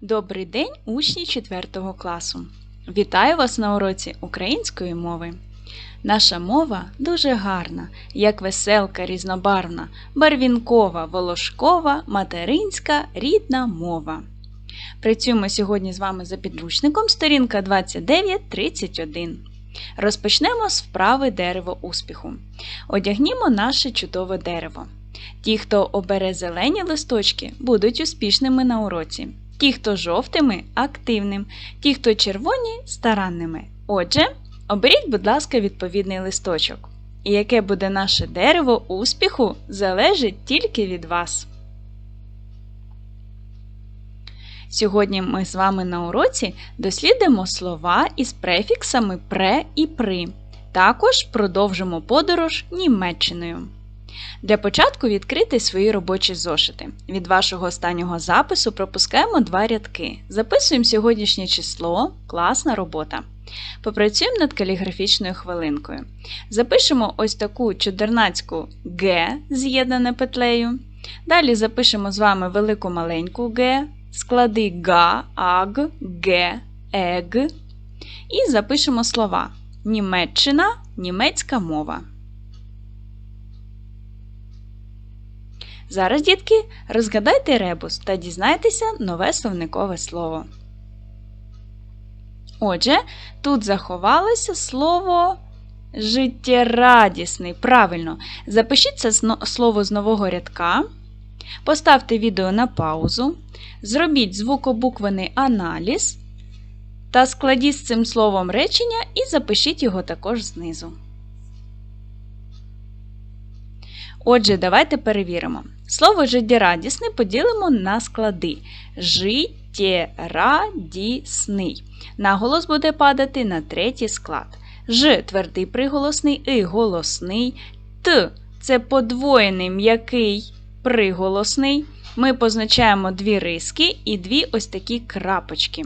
Добрий день, учні 4 класу! Вітаю вас на уроці української мови. Наша мова дуже гарна, як веселка різнобарвна, барвінкова, волошкова, материнська, рідна мова. Працюємо сьогодні з вами за підручником сторінка 29.31. Розпочнемо з вправи дерево успіху. Одягнімо наше чудове дерево. Ті, хто обере зелені листочки, будуть успішними на уроці. Ті, хто жовтими активним, ті, хто червоні старанними. Отже, оберіть, будь ласка, відповідний листочок. І яке буде наше дерево успіху, залежить тільки від вас. Сьогодні ми з вами на уроці дослідимо слова із префіксами пре і при. Також продовжимо подорож Німеччиною. Для початку відкрити свої робочі зошити. Від вашого останнього запису пропускаємо два рядки. Записуємо сьогоднішнє число, класна робота. Попрацюємо над каліграфічною хвилинкою. Запишемо ось таку чудернацьку Г, з'єднане петлею. Далі запишемо з вами велику маленьку Г, склади га, аг, ге, ег. І запишемо слова Німеччина, німецька мова. Зараз, дітки, розгадайте ребус та дізнайтеся нове словникове слово. Отже, тут заховалося слово життєрадісний. Правильно, запишіть це слово з нового рядка. Поставте відео на паузу. Зробіть звукобуквений аналіз. Та складіть з цим словом речення і запишіть його також знизу. Отже, давайте перевіримо. Слово життєрадісний поділимо на склади. Життєрадісний. Наголос буде падати на третій склад. Ж твердий приголосний, и голосний, Т це подвоєний м'який приголосний ми позначаємо дві риски і дві ось такі крапочки.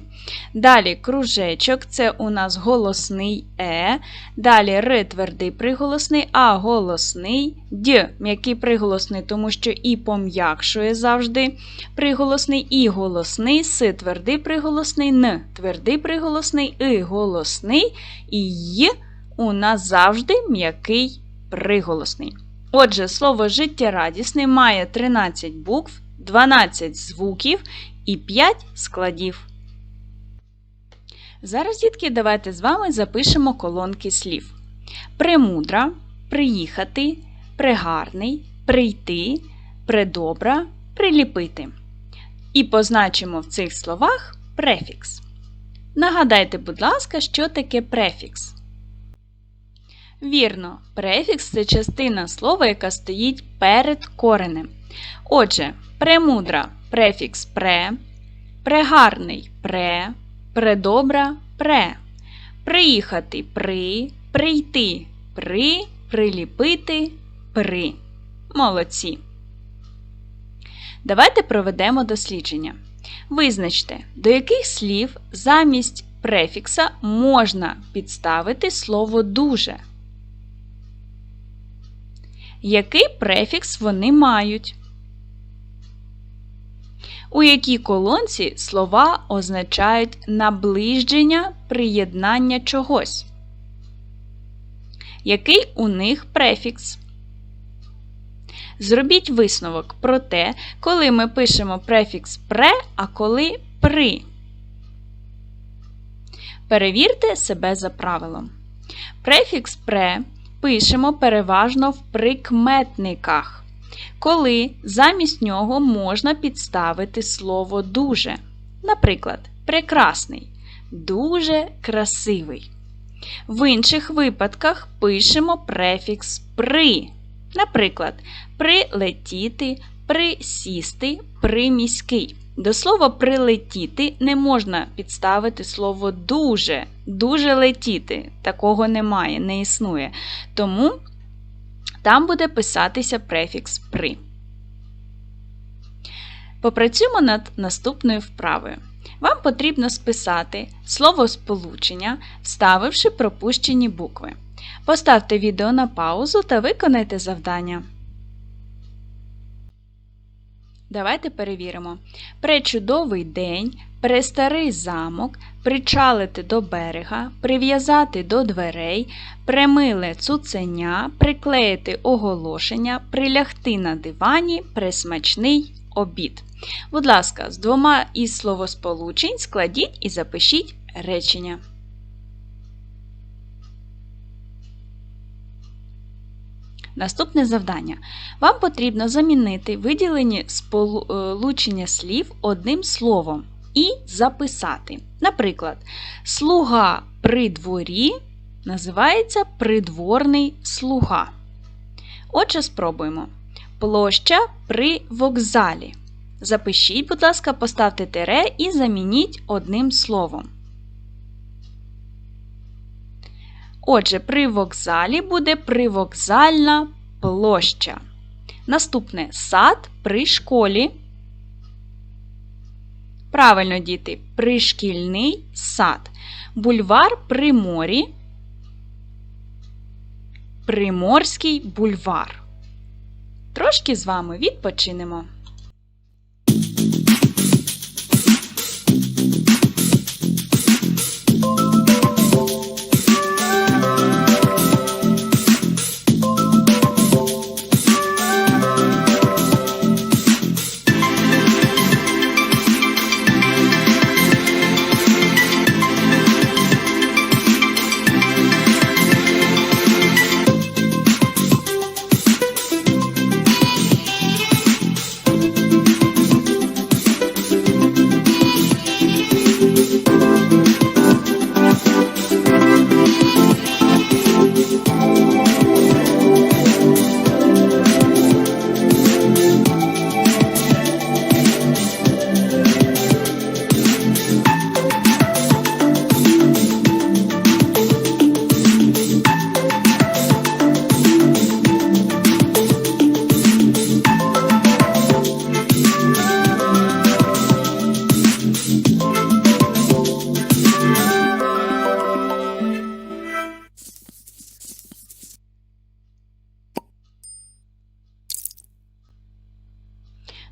Далі кружечок це у нас голосний Е. Далі Р твердий приголосний, А голосний Д м'який приголосний, тому що І пом'якшує завжди приголосний, І голосний, С твердий приголосний, Н твердий приголосний, И голосний і Й у нас завжди м'який приголосний. Отже, слово життєрадісний має 13 букв, 12 звуків і 5 складів. Зараз, дітки, давайте з вами запишемо колонки слів: премудра, приїхати, пригарний, прийти, предобра, приліпити. І позначимо в цих словах префікс. Нагадайте, будь ласка, що таке префікс. Вірно, префікс це частина слова, яка стоїть перед коренем. Отже, Премудра префікс пре, прегарний пре, предобра пре. Приїхати при, прийти при, приліпити при. Молодці. Давайте проведемо дослідження. Визначте, до яких слів замість префікса можна підставити слово дуже. Який префікс вони мають? у якій колонці слова означають наближення приєднання чогось. Який у них префікс? Зробіть висновок про те, коли ми пишемо префікс пре, а коли при. Перевірте себе за правилом. Префікс пре пишемо переважно в прикметниках коли замість нього можна підставити слово дуже. Наприклад, прекрасний, дуже красивий. В інших випадках пишемо префікс при. Наприклад, прилетіти, присісти, приміський. До слова прилетіти не можна підставити слово дуже, дуже летіти. Такого немає, не існує. Тому там буде писатися префікс при. Попрацюємо над наступною вправою. Вам потрібно списати слово сполучення, вставивши пропущені букви. Поставте відео на паузу та виконайте завдання. Давайте перевіримо. Пречудовий день, Престарий замок, причалити до берега, прив'язати до дверей, примиле цуценя, приклеїти оголошення, прилягти на дивані, присмачний обід. Будь ласка, з двома із словосполучень складіть і запишіть речення. Наступне завдання. Вам потрібно замінити виділені сполучення слів одним словом і записати. Наприклад, слуга при дворі називається придворний слуга. Отже, спробуємо. Площа при вокзалі. Запишіть, будь ласка, поставте тире і замініть одним словом. Отже, при вокзалі буде привокзальна площа. Наступне сад при школі. Правильно, діти, пришкільний сад. Бульвар при морі. Приморський бульвар. Трошки з вами відпочинемо.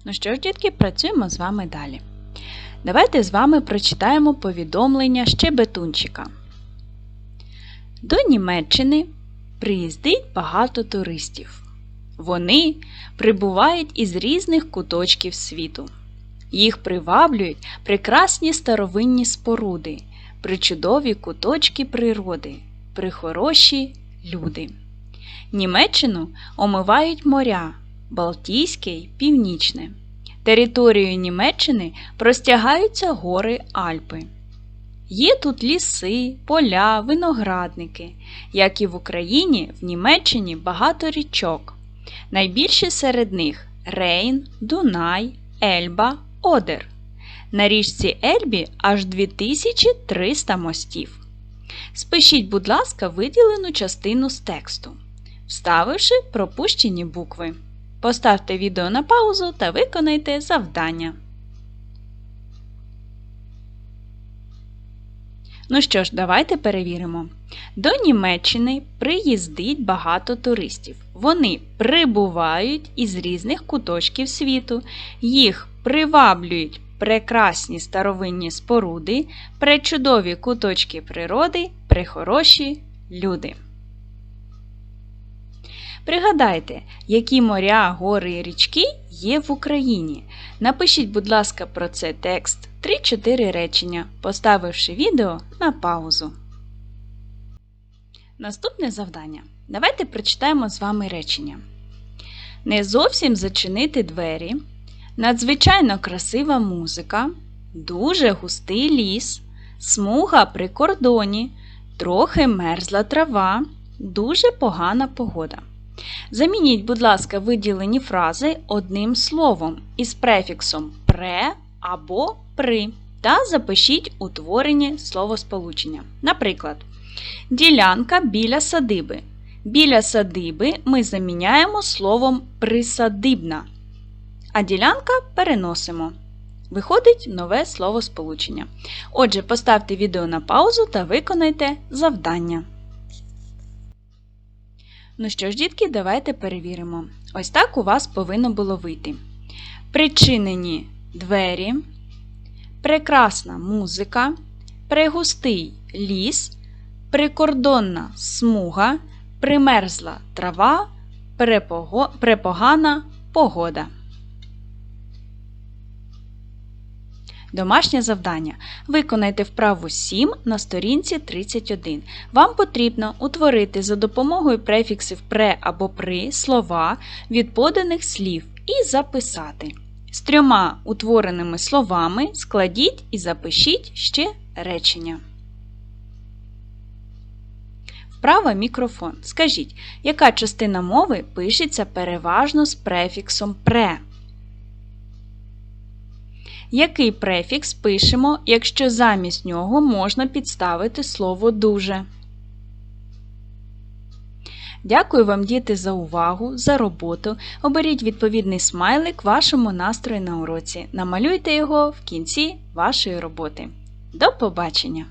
Ну що ж, дітки, працюємо з вами далі. Давайте з вами прочитаємо повідомлення щебетунчика. До Німеччини приїздить багато туристів. Вони прибувають із різних куточків світу. Їх приваблюють прекрасні старовинні споруди, причудові куточки природи, прихороші люди. Німеччину омивають моря. Балтійське й Північне. Територією Німеччини простягаються гори Альпи. Є тут ліси, поля, виноградники. Як і в Україні, в Німеччині багато річок. Найбільші серед них Рейн, Дунай, Ельба, Одер. На річці Ельбі аж 2300 мостів. Спишіть, будь ласка, виділену частину з тексту, вставивши пропущені букви. Поставте відео на паузу та виконайте завдання. Ну що ж, давайте перевіримо. До Німеччини приїздить багато туристів. Вони прибувають із різних куточків світу, їх приваблюють прекрасні старовинні споруди, пречудові куточки природи, прихороші люди. Пригадайте, які моря, гори і річки є в Україні. Напишіть, будь ласка, про це текст 3-4 речення, поставивши відео на паузу. Наступне завдання. Давайте прочитаємо з вами речення. Не зовсім зачинити двері. Надзвичайно красива музика, дуже густий ліс, смуга при кордоні, трохи мерзла трава, дуже погана погода. Замініть, будь ласка, виділені фрази одним словом із префіксом пре або при та запишіть утворені словосполучення. Наприклад, ділянка біля садиби. Біля садиби ми заміняємо словом присадибна, а ділянка переносимо. Виходить нове словосполучення. Отже, поставте відео на паузу та виконайте завдання. Ну що ж, дітки, давайте перевіримо. Ось так у вас повинно було вийти. Причинені двері, прекрасна музика, пригустий ліс, прикордонна смуга, примерзла трава, препого- препогана погода. Домашнє завдання. Виконайте вправу 7 на сторінці 31. Вам потрібно утворити за допомогою префіксів пре або при слова від поданих слів і записати. З трьома утвореними словами складіть і запишіть ще речення. Вправа мікрофон. Скажіть, яка частина мови пишеться переважно з префіксом пре? Який префікс пишемо, якщо замість нього можна підставити слово дуже? Дякую вам, діти, за увагу, за роботу. Оберіть відповідний смайлик вашому настрою на уроці. Намалюйте його в кінці вашої роботи. До побачення!